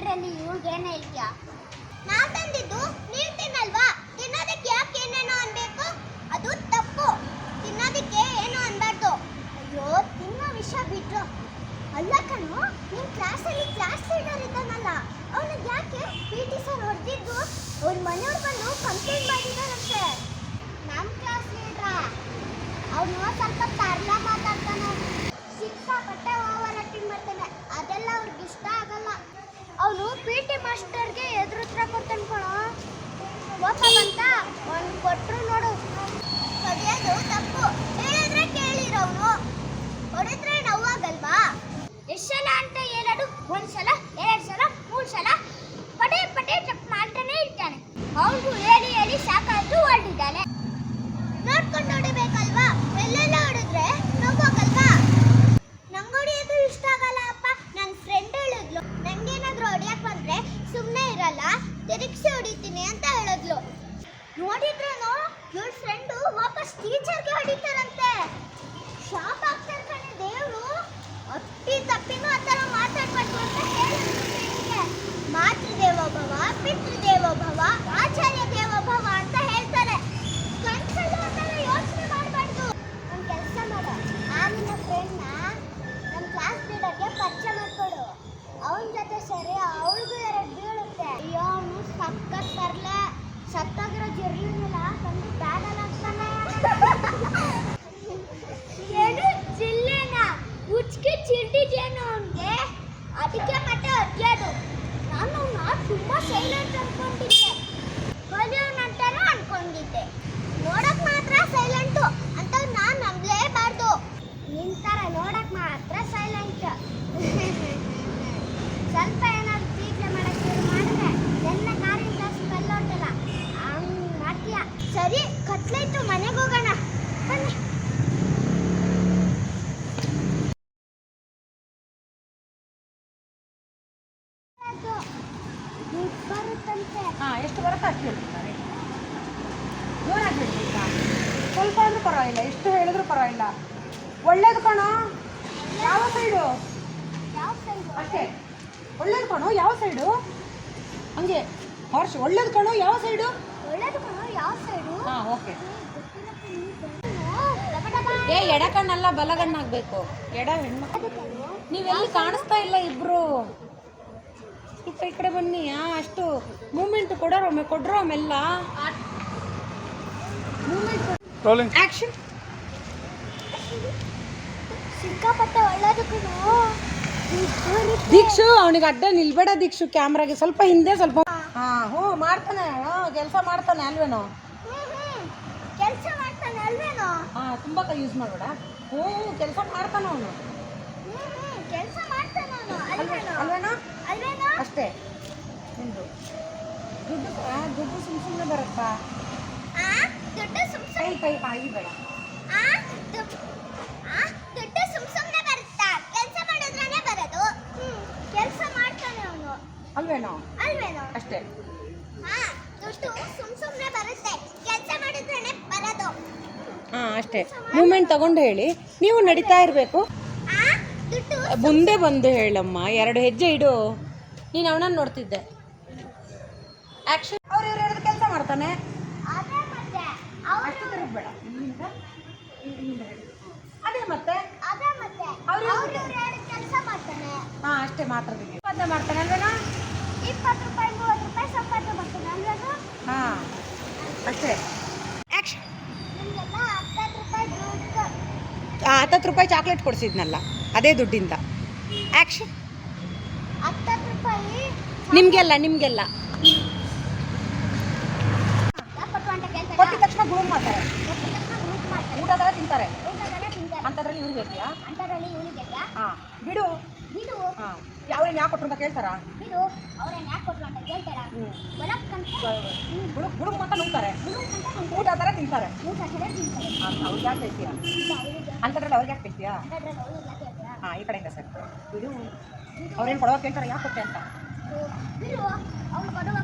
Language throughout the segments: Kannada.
ಅದರಲ್ಲಿ ಏನ ಹೇಳ್ತೀಯಾ ನಾವು ತಂದಿದ್ದು ನೀವ್ ತಿನ್ನಲ್ವಾ? ತಿನ್ನೋದಕ್ಕೆ ಯಾಕೆ ಏನೇನೋ ಅನ್ಬೇಕು? ಅದು ತಪ್ಪು. ತಿನ್ನೋದಕ್ಕೆ ಏನು ಅನ್ಬಾರ್ದು. ಅಯ್ಯೋ, ತಿನ್ನೋ ವಿಷ ಬಿಟ್ರು. ಅಲ್ಲ ಕಣು ನಿಮ್ಮ ಕ್ಲಾಸಲ್ಲಿ ಕ್ಲಾಸ್ ಲೀಡರ್ ಇದ್ದಾನಲ್ಲ, ಅವನಿಗೆ ಯಾಕೆ ಪಿ ಟಿ ಸರ್ ಹೊಡೆದಿದ್ದು ಅವ್ರ ಮನೆಯವ್ರ ಬಂದು ಕಂಪ್ಲೇಂಟ್ ಮಾಡಿದಾರಂತೆ. ನಮ್ಮ ಕ್ಲಾಸ್ ಲೀಡರ್. ಅವನು ಸ್ವಲ್ಪ ತರ್ಲ ಮಾತಾಡ್ತಾನೆ. ಸಿಕ್ಕಾಪಟ್ಟೆ ಓವರ್ ಆಕ್ಟಿಂಗ್ ಮಾಡ್ತಾನೆ. ಅದೆಲ್ಲ ಅವ್ರಿಗೆ ಇಷ್ಟ ಆಗಲ್ಲ. ಅವನು ಪಿ ಟಿ ಮಾಸ್ಟರ್ಗೆ ಎದುರು ಉತ್ತರ ಕೊಡ್ತಾನೆ ಕಣೋ. ಕೋಪ ಬಂತ? ಅವ್ನು ಕೊಟ್ರು ನೋಡು. ಹೊಡೆಯೋದು ತಪ್ಪು. ಹೇಳಿದ್ರೆ ಕೇಳಿರೋನು ಹೊಡೆದ್ರೆ ನೋವಾಗಲ್ವಾ? ಎಷ್ಟು ಅಂತ ಹೇಳೋದು? ಒಂದು ಸಲ ಎರಡು ಸಲ ಮೂರು ಸಲ ಪದೇ ಪದೇ ತಪ್ಪು ಮಾಡ್ತಾನೆ ಇರ್ತಾನೆ ಅವನಿಗೂ ಹೇಳಿ ಹೇಳಿ ಸಾಕಾಯ್ತು ಹೊರಟಿದ್ದಾನೆ ನೋಡ್ಕೊಂಡು ಹೊಡಿಬೇಕಲ್ವಾ ಎಲ್ಲೆಲ್ಲ ಹೊಡೆದ್ರೆ ನೋವಾಗಲ್ವಾ ನಂಗೆ ಹೊಡಿಯೋದು ಇಷ್ಟ ಆಗಲ್ಲ ಅಪ್ಪ ನನ್ನ ಫ್ರೆಂಡ್ ಹೇಳಿದ್ಲು ನಂಗೇನಾದ್ರೂ ಹೊಡಿಯಕ್ ಬಂದ್ರೆ ಸುಮ್ಮನೆ ಇರಲ್ಲ ತಿರುಗಿಸಿ ಹೊಡಿತೀನಿ ಅಂತ ಹೇಳಿದ್ಲು ನೋಡಿದ್ರೇನು ಇವಳ ಫ್ರೆಂಡು ವಾಪಸ್ ಟೀಚರ್ಗೆ ಹೊಡಿತಾರಂತೆ ಶಾಪ್ ಆಗ್ತಾರೆ ಕಣೆ ದೇವರು ಅಟ್ಟಿ ತಪ್ಪಿನೂ ಆ ಥರ ಮಾತಾಡ್ಬಾರ್ದು ಅಂತ ಹೇಳಿದ್ರು ಮಾತೃದೇವೋಭವ ಪಿತೃದೇವೋಭವ ಆಚಾರ್ಯ ದೇವೋಭವ ಅಂತ ಹೇಳ್ತಾರೆ ಕನ್ಸಲ್ಲಿ ಆ ಥರ ಯೋಚನೆ ಮಾಡಬಾರ್ದು ಒಂದು ಕೆಲಸ ಮಾಡು ಆ ನಿನ್ನ ಫ್ರೆಂಡ್ನ ನಮ್ಮ ಕ್ಲಾಸ್ ಲೀಡರ್ಗೆ ಪರಿಚಯ ಮಾಡ್ಕೊಡು ಅವನ ಜೊತೆ ಸರಿ ಅವಳಿಗೂ ಎರಡು ಬೀಳುತ್ತೆ ಅಯ್ಯೋ ಅವನು ಸಕ್ಕತ್ ತರ್ಲೆ ಸತ್ತಾಗಿರೋ ಜಿರ್ಲಿನೆಲ್ಲ ತಂದು ಬ್ಯಾಗಲ್ಲಿ ಹಾಕ್ತಾನೆ ಏನು ಜಿಲ್ಲೆನ ಉಚ್ಕೆ ಚಿಲ್ಡಿದೇನು ಅವನಿಗೆ ಅದಕ್ಕೆ ಮತ್ತೆ ಅಡ್ಯೋದು ನಾನು ಅವನ್ನ ತುಂಬ ಸೈಲೆಂಟ್ ಅನ್ಕೊಂಡಿದ್ದೆ ಹೊಲಿಯವನಂತಾನು ಅನ್ಕೊಂಡಿದ್ದೆ ನೋಡಕ್ ಮಾತ್ರ ಸೈಲೆಂಟು ಅಂತ ನಾನು ನಂಬಲೇಬಾರ್ದು ನಿಂತರ ನೋಡಕ್ ಮಾತ್ರ ಸೈಲೆಂಟ್ ಸ್ವಲ್ಪ ಏನಾದ್ರು ಟೀಕೆ ಮಾಡಕ್ ಶುರು ಮಾಡಿದ್ರೆ ಎಲ್ಲ ಕಾರಿನ ಜಾಸ್ತಿ ಕಲ್ಲೋಟಲ್ಲ ಹಂಗ್ ಮಾಡ್ತೀಯ ಸರಿ ಕತ್ಲಾಯ್ತು ಮನೆಗೆ ಹೋಗೋಣ ಬನ್ನಿ ಅದು ದುಡ್ಡು ಬರುತ್ತಂತೆ ಹಾ ಎಷ್ಟು ಬರುತ್ತೆ ಅಷ್ಟು ಹೇಳ್ತಾರೆ ಜೋರಾಗಿ ಹೇಳ್ಬೇಕಾ? ಸ್ವಲ್ಪ ಅಂದ್ರೂ ಪರವಾಗಿಲ್ಲ ಎಷ್ಟು ಹೇಳಿದ್ರು ಪರವಾಗಿಲ್ಲ. ಒಳ್ಳೇದು ಕಣೋ ಯಾವ ಸೈಡು ಯಾವ ಸೈಡು ಅಷ್ಟೇ. ಒಳ್ಳೇದು ಕಣೋ ಯಾವ ಸೈಡು ಹಂಗೆ ಹರ್ಷ್ ಒಳ್ಳೇದು ಕಣೋ ಯಾವ ಸೈಡು ಒಳ್ಳೇದು ಕಣೋ ಯಾವ ಸೈಡು ಹಾಂ ಓಕೆ. ಏ ಎಡ ಕಣ್ಣಲ್ಲ ಬಲಗಣ್ಣಾಗಬೇಕು. ಎಡ ಹೆಣ್ಮಕ್ಳು. ನೀವೆಲ್ಲಿ ಕಾಣಿಸ್ತಾ ಇಲ್ಲ ಇಬ್ರು. ಸ್ವಲ್ಪ ಈ ಕಡೆ ಬನ್ನಿ ಅಷ್ಟು ಮೂಮೆಂಟ್ ಕೊಡೋರು ಒಮ್ಮೆ ಕೊಡ್ರೋ ಒಮ್ಮೆಲ್ಲ. ಮೂಮೆಂಟ್ ರೋಲಿಂಗ್ ಆಕ್ಷನ್ ಸಿಕ್ಕಾಪಟ್ಟೆ ದೀಕ್ಷು ಅವನಿಗೆ ಅಡ್ಡ ನಿಲ್ಬೇಡ ದೀಕ್ಷು ಕ್ಯಾಮ್ರಾಗೆ ಸ್ವಲ್ಪ ಹಿಂದೆ ಸ್ವಲ್ಪ ಹಾ ಹ್ಞೂ ಮಾಡ್ತಾನೆ ಕೆಲಸ ಮಾಡ್ತಾನೆ ಅಲ್ವೇನೋ? ಕೆಲಸ ಮಾಡ್ತಾನೆ ಅಲ್ವೇನೋ? ಹಾ ತುಂಬಾ ಕೈ ಯೂಸ್ ಮಾಡಬೇಡ. ಹ್ಞೂ ಕೆಲಸ ಮಾಡ್ತಾನೆ ಅವನು. ಕೆಲಸ ಮಾಡ್ತಾನೆ ಅವನು ಅಲ್ವೇನೋ ಅಷ್ಟೇ ನಿಂದು ದುಡ್ಡು ಆ, ದುಡ್ಡು ಸುಮ್ ಸುಮ್ಮನೆ ಬರಪ್ಪ ದುಡ್ಡು ಸುಮ್ ಸುಮ್ ಕೈ ಕೈ ಕೈ ಬೇಡ. ದುಡ್ಡು ಸುಮ್ ಸುಮ್ನೆ ಬರುತ್ತಾ? ಕೆಲಸ ಮಾಡಿದ್ರೇನೆ ಬರೋದು. ಕೆಲಸ ಮಾಡ್ತಾನೆ ಅವನು. ಅಲ್ವೇನೋ? ಅಲ್ವೇನೋ? ಅಷ್ಟೇ. ಹಾಂ ಅಷ್ಟೇ. ಮೂಮೆಂಟ್ ತಗೊಂಡು ಹೇಳಿ. ನೀವು ನಡೀತಾ ಇರಬೇಕು. ಮುಂದೆ ಬಂದು ಹೇಳಮ್ಮ. ಎರಡು ಹೆಜ್ಜೆ ಇಡು. ನೀನು ಅವನನ್ನು ನೋಡ್ತಿದ್ದೆ. ಆಕ್ಷನ್ ಅದೇ ಮತ್ತೆ ಇಲ್ಲಿಂದ ಇಲ್ಲಿಂದ ಅದೇ ಮತ್ತೆ? ಹಾಂ ಅಷ್ಟೇ ಮಾತಾಡ್ತೀನಿ ಮಾಡ್ತಾನೆ ಅಲ್ವೇನಾ? ಇಪ್ಪತ್ತು ರೂಪಾಯಿ ಮೂವತ್ತು ರೂಪಾಯಿ ಸಂಪಾದನೆ ಮಾಡ್ತಾನೆ ಅಲ್ವೇನೋ? ಹಾಂ ಅಷ್ಟೇ. ರೂಪಾಯಿ ಹತ್ತತ್ತು ರೂಪಾಯಿ ಚಾಕ್ಲೇಟ್ ಕೊಡಿಸಿದ್ನಲ್ಲ ಅದೇ ದುಡ್ಡಿಂದ. ಆಕ್ಷನ್. ಹತ್ತತ್ತು ರೂಪಾಯಿ ನಿಮಗೆಲ್ಲ ನಿಮಗೆಲ್ಲ ಕೊಟ್ಟು ಕೊಟ್ಟಿದ ತಕ್ಷಣ ಗುಳು ಮಾಡ್ತಾರೆ. ಊಟದಲ್ಲೇ ತಿಂತಾರೆ. ಅಂಥದ್ರಲ್ಲಿ ಇವ್ರು ಬೇಕಿಯಾ ಹಾಂ ಬಿಡು. ಹಾಂ ಯಾವ್ರೇನು ಯಾಕೆ ಕೊಟ್ಟರು ಅಂತ ಕೇಳ್ತಾರಾ? ಬುಡುಕ್ ಬುಡುಕ್ ಅಂತ ನುಂಗ್ತಾರೆ. ಊಟ ಥರ ತಿಂತಾರೆ. ಅವ್ರಿಗೆ ಯಾಕೆ ಹೇಳ್ತೀಯಾ? ಅಂಥದ್ರಲ್ಲಿ ಅವ್ರಿಗೆ ಯಾಕೆ ಹೇಳ್ತೀಯಾ? ಹಾಂ ಈ ಕಡೆಯಿಂದ ಸರ್. ಬಿಡು. ಅವ್ರೇನು ಕೊಡೋಕೆ ಕೇಳ್ತಾರೆ? ಯಾಕೆ ಕೊಟ್ಟೆ ಅಂತ? ಕೊಡುವಾಗ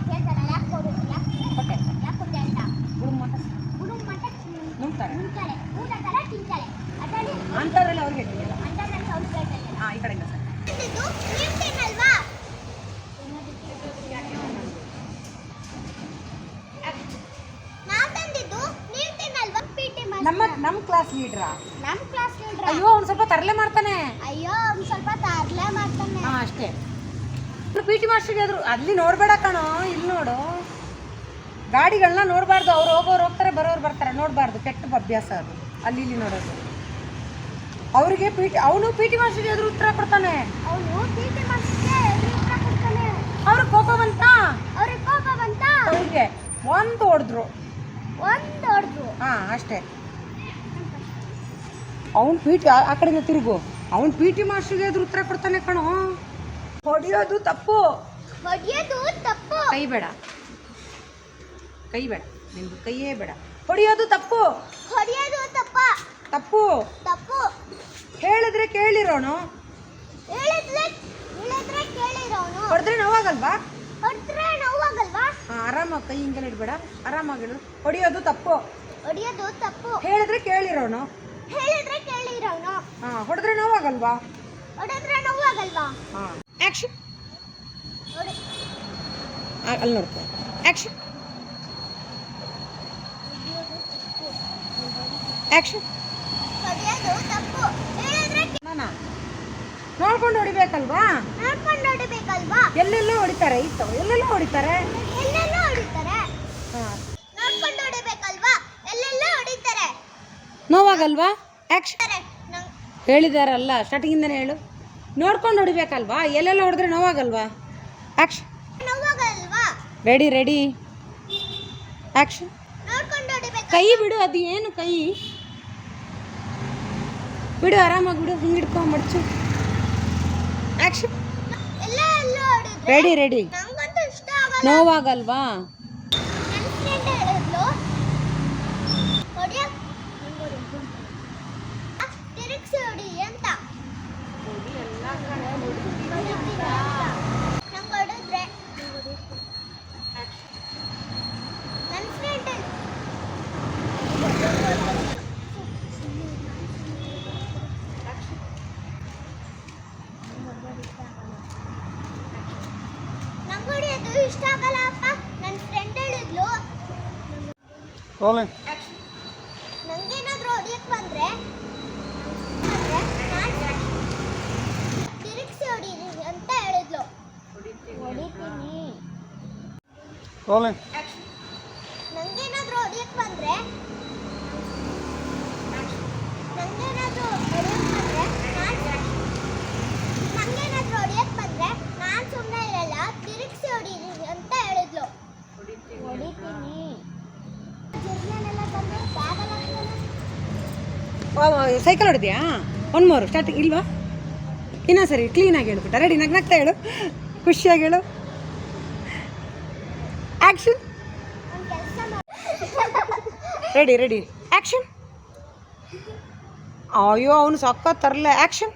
ಕೊಟ್ಟೆ ಯಾಕೆ ಕೊಟ್ಟೆ ಅಂತ. ಬುಡುಕ್ ಅಂತ ಗುಡು ಮಟ್ಟ ನುಂಗ್ತಾರೆ. ತಿಂತಾರೆ ಊಟ ಥರ ತಿಂತಾರೆ. ಅದರಲ್ಲಿ ಅಂಥದ್ರಲ್ಲಿ ಅವ್ರಿಗೆ ಕೇಳ್ತಾರೆ ಹಾಂ ಈ ಕಡೆಯಿಂದ ಸರ್. ನಮ್ಮ ನಮ್ಮ ಕ್ಲಾಸ್ ಲೀಡ್ರಾ ನಮ್ಮ ಕ್ಲಾಸ್ ಲೀಡ್ರ ಅಯ್ಯೋ ಅವ್ನು ಸ್ವಲ್ಪ ತರಲೆ ಮಾಡ್ತಾನೆ. ಅಯ್ಯೋ ಅವ್ನು ಸ್ವಲ್ಪ ತರಲೆ ಮಾಡ್ತಾನೆ. ಹಾಂ ಅಷ್ಟೇ. ಪಿ ಟಿ ಮಾಸ್ಟರ್ಗೆ ಆದ್ರು ಅಲ್ಲಿ ನೋಡಬೇಡ ಕಣೋ ಇಲ್ಲಿ ನೋಡು. ಗಾಡಿಗಳನ್ನ ನೋಡಬಾರ್ದು ಅವ್ರು ಹೋಗೋರು ಹೋಗ್ತಾರೆ ಬರೋರು ಬರ್ತಾರೆ ನೋಡಬಾರ್ದು ಕೆಟ್ಟ ಅಭ್ಯಾಸ ಅದು. ಅಲ್ಲಿ ಇಲ್ಲಿ ನೋಡೋದು. ಅವರಿಗೆ ಪಿ ಟಿ ಅವನು ಪಿ ಟಿ ಮಾಸ್ಟರ್ಗೆ ಎದುರು ಉತ್ತರ ಕೊಡ್ತಾನೆ. ಅವನು ಟಿ ಮಾಸ್ಟರ್ಗೆ ಎದುರು ಉತ್ತರ ಕೊಡ್ತಾನೆ. ಅವ್ರ ಕೋಪ ಬಂತ? ಅವ್ರಿಗೆ ಕೋಪ ಬಂತ? ಅವ್ರಿಗೆ ಒಂದು ಹೊಡೆದ್ರು. ಒಂದು ಹೊಡೆದ್ರು. ಹಾ ಅಷ್ಟೇ. ಅವನು ಪಿ ಟಿ ಆ ಕಡೆಯಿಂದ ತಿರುಗು. ಅವನು ಪಿ ಟಿ ಮಾಸ್ಟರ್ಗೆ ಎದುರು ಉತ್ತರ ಕೊಡ್ತಾನೆ ಕಣೋ. ಹೊಡೆಯೋದು ತಪ್ಪು. ಹೊಡೆಯೋದು ತಪ್ಪು. ಕೈ ಬೇಡ. ಕೈ ಬೇಡ ನಿಮ್ದು ಕೈಯೇ ಬೇಡ. ಹೊಡೆಯೋದು ತಪ್ಪು. ಹೊಡೆಯೋದು ತಪ್ಪ. ತಪ್ಪು. ತಪ್ಪು. ಹೇಳಿದ್ರೆ ಕೇಳಿರೋನು. ಹೇಳಿದ್ರೆ ಹೇಳಿದ್ರೆ ಕೇಳಿರೋನು. ಹೊಡೆದ್ರೆ ನೋವಾಗಲ್ವಾ? ಹೊಡೆದ್ರೆ ನೋವಾಗಲ್ವಾ? ಹಾಂ ಆರಾಮಾಗಿ ಕೈ ಹಿಂಗೆಲ್ಲ ಇಡಬೇಡ ಆರಾಮಾಗಿಡು ಹೊಡಿಯೋದು ತಪ್ಪು. ಹೊಡೆಯೋದು ತಪ್ಪು. ಹೇಳಿದ್ರೆ ಕೇಳಿರೋನು. ಹೇಳಿದ್ರೆ ಕೇಳಿರೋನು. ಹಾಂ ಹೊಡೆದ್ರೆ ನೋವಾಗಲ್ವಾ? ಹೊಡೆದ್ರೆ ನೋವಾಗಲ್ವಾ? ಹಾಂ. ಆ್ಯಕ್ಷನ್ ಹೊಡೆ. ಅಲ್ಲಿ ನೋಡ್ಕೊ. ಆ್ಯಕ್ಷನ್ ಆ್ಯಕ್ಷನ್ ನೋಡ್ಕೊಂಡು ಹೊಡಿಬೇಕಲ್ವಾ ನೋಡ್ಕೊಂಡು ಹೊಡಿಬೇಕಲ್ವಾ? ಎಲ್ಲೆಲ್ಲೋ ಹೊಡಿತಾರೆ ಇತ್ತು. ಎಲ್ಲೆಲ್ಲೋ ಹೊಡಿತಾರೆ? ಎಲ್ಲೆಲ್ಲ ಹೊಡಿತಾರೆ ಹಾಂ. ನೋಡ್ಕೊಂಡು ಹೊಡಿಬೇಕಲ್ವಾ ಎಲ್ಲೆಲ್ಲ ಹೊಡಿತಾರೆ ನೋವಾಗಲ್ವಾ? ಆಕ್ಷನ್ ಹೇಳಿದಾರಲ್ಲ ಸ್ಟಾರ್ಟಿಂಗಿಂದನೇ ಹೇಳು. ನೋಡ್ಕೊಂಡು ಹೊಡಿಬೇಕಲ್ವಾ? ಎಲ್ಲೆಲ್ಲ ಹೊಡೆದ್ರೆ ನೋವಾಗಲ್ವಾ? ಆಕ್ಷನ್ ನೋವಾಗಲ್ವಾ ರೆಡಿ ರೆಡಿ ಆಕ್ಷನ್ ಕೈ ಬಿಡು ಅದು ಏನು ಕೈ? ಬಿಡು ಆರಾಮಾಗಿ ಬಿಡು ಹಿಂಗೆ ಹಿಡ್ಕೊಂಡು ಮಡ್ಚು ಆ್ಯಕ್ಷನ್ ರೆಡಿ ರೆಡಿ ನೋವಾಗಲ್ವಾ ನನ್ನ ಫ್ರೆಂಡ್ ಹೇಳಿದ್ಲು ಹೊಡಿಯಕ್ ತಿರುಗಿಸಿ ಹೊಡಿ ಅಂತ ನಂಗೆ ಹೊಡಿದ್ರೆ ನನ್ನ ಫ್ರೆಂಡ್ ನಂಗೆ ಇಷ್ಟ ಆಗಲ್ಲ ಅಪ್ಪ. ನನ್ನ ಫ್ರೆಂಡ್ ಹೇಳಿದ್ಲು. ರೋಲಿಂಗ್ ನಂಗೇನಾದ್ರೂ ಹೊಡಿಯಕ್ ಬಂದ್ರೆ ತಿರುಗಿಸಿ ಹೊಡೀರಿ ಅಂತ ಹೇಳಿದ್ಲು. ಹೊಡಿತೀನಿ ರೋಲಿಂಗ್ ನಂಗೇನಾದ್ರೂ ಹೊಡಿಯಕ್ ಬಂದ್ರೆ ನಂಗೇನಾದ್ರೂ ಹೊಡಿಯಕ್ ಬಂದ್ರೆ ನಾನ್ ನಂಗೇನಾದ್ರೂ ಹೊಡಿಯಕ್ ಬಂದ್ರೆ ನಾನ್ ಸುಮ್ಮನೆ ಇರಲ್ಲ ತಿರುಗಿಸಿ ಹೊಡೀರಿ ಅಂತ ಹೇಳಿದ್ಲು ಹೊಡಿತೀನಿ ಜಿರ್ನೆಲ್ಲ ತಂದು ಬ್ಯಾಗಲ್ಲಿ ಹಾಕ್ತಾನೆ ಸೈಕಲ್ ಹೊಡೆದ್ಯಾ ಒನ್ ಮೋರ್ ಸ್ಟಾರ್ಟಿಂಗ್ ಇಲ್ವಾ? ಇನ್ನೂ ಸರಿ ಕ್ಲೀನಾಗಿ ಹೇಳ್ಬಿಟ್ಟ. ರೆಡಿ ನಗ್ನಗ್ತಾ ಹೇಳು. ಖುಷಿಯಾಗಿ ಹೇಳು. ಆ್ಯಕ್ಷನ್ ರೆಡಿ ರೆಡಿ ಆ್ಯಕ್ಷನ್ ಅಯ್ಯೋ, ಅವನು ಸಕ್ಕ ತರಲೆ. ಆ್ಯಕ್ಷನ್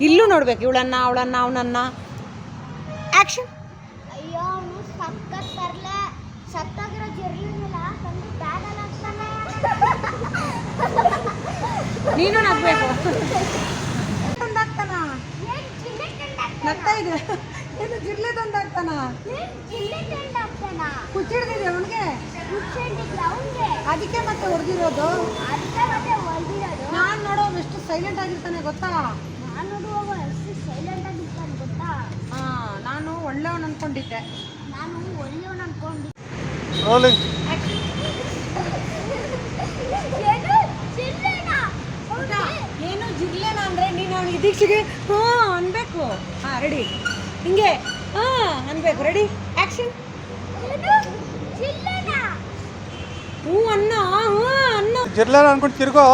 ಇಲ್ಲೂ ನೋಡ್ಬೇಕು. ಇವಳನ್ನ, ಅವಳನ್ನ, ಅವನನ್ನ. ಆ್ಯಕ್ಷನ್ ಅಯ್ಯೋ, ಅವನು ಸಕ್ಕತ್ ತರಲೆ. ಸತ್ತಾಗಿರೋ ನೀನು ನಗ್ಬೇಕು. ಒಂದಾಗ್ತಾನ ಏನ್ ಜಿಲ್ಲೆ ತಂದು ನಗ್ತಾ ಇದೆ ಏನು ಜಿರ್ಲೆ ತಂದಾಗ್ತಾನ? ಕುಚ್ಚಿಡ್ದಿದೆ ಅವನಿಗೆ? ಅದಕ್ಕೆ ಮತ್ತೆ ಹೊಡೆದಿರೋದು ಅದಕ್ಕೆ ಮತ್ತೆ ಹೊಲ್ದಿರೋದು ನಾನು ನೋಡೋ ಎಷ್ಟು ಸೈಲೆಂಟ್ ಆಗಿರ್ತಾನೆ ಗೊತ್ತಾ? ನಾನು ನೋಡುವಾಗ ಎಷ್ಟು ಸೈಲೆಂಟ್ ಆಗಿರ್ತಾನೆ ಗೊತ್ತಾ ಹಾ ನಾನು ಒಳ್ಳೆಯವನ್ ಅನ್ಕೊಂಡಿದ್ದೆ. ನಾನು ಒಳ್ಳೆಯವನು ಅನ್ಕೊಂಡು ರೋಲಿಂಗ್ ಏನು ಜಿಲ್ಲೆನ ಹೌದಾ ಏನು ಜಿಗ್ಲೇನ ಅಂದ್ರೆ ಇದೀಕ್ಷೆಗೆ ಹಾ ಅನ್ಬೇಕು. ಹಾ ರೆಡಿ ಹಿಂಗೆ ಹಾ ಅನ್ಬೇಕು. ರೆಡಿ ಆಕ್ಷನ್ ಹೂ ಹ್ಞೂ ಅನ್ನ ಹ್ಞೂ ಅನ್ನ. ಜಿರ್ಲಾರ ಅನ್ಕೊಂಡು ತಿರ್ಗೋ.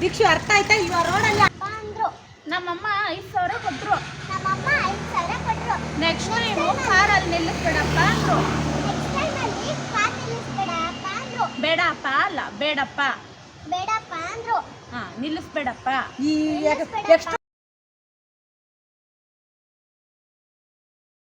ದೀಕ್ಷೆ ಅರ್ಥ ಆಯ್ತಾ? ಇವ ರೋಡಲ್ಲಿ ಅಪ್ಪ ಅಂದ್ರು. ನಮ್ಮಮ್ಮ ಐದು ಸಾವಿರ ಕೊಟ್ಟರು ನಮ್ಮಮ್ಮ ಐದು ಸಾವಿರ ಕೊಟ್ರು. ನೆಕ್ಸ್ಟ್ ನೀವು ಅಲ್ಲಿ ನಿಲ್ಲಿಸ್ಬೇಡಪ್ಪ ಅಂದರು. ನೆಕ್ಸ್ಟ್ ಟೈಮಲ್ಲಿ ಕಾರ್ ನಿಲ್ಲಿಸ್ಬೇಡಪ್ಪ ಅಂದ್ರು. ಬೇಡಪ್ಪ ಅಲ್ಲ ಬೇಡಪ್ಪ. ನಿಲ್ಲಿಸ್ಬೇಡಪ್ಪ. ಈ ಎಕ್ಸ್ಟ್ರಾ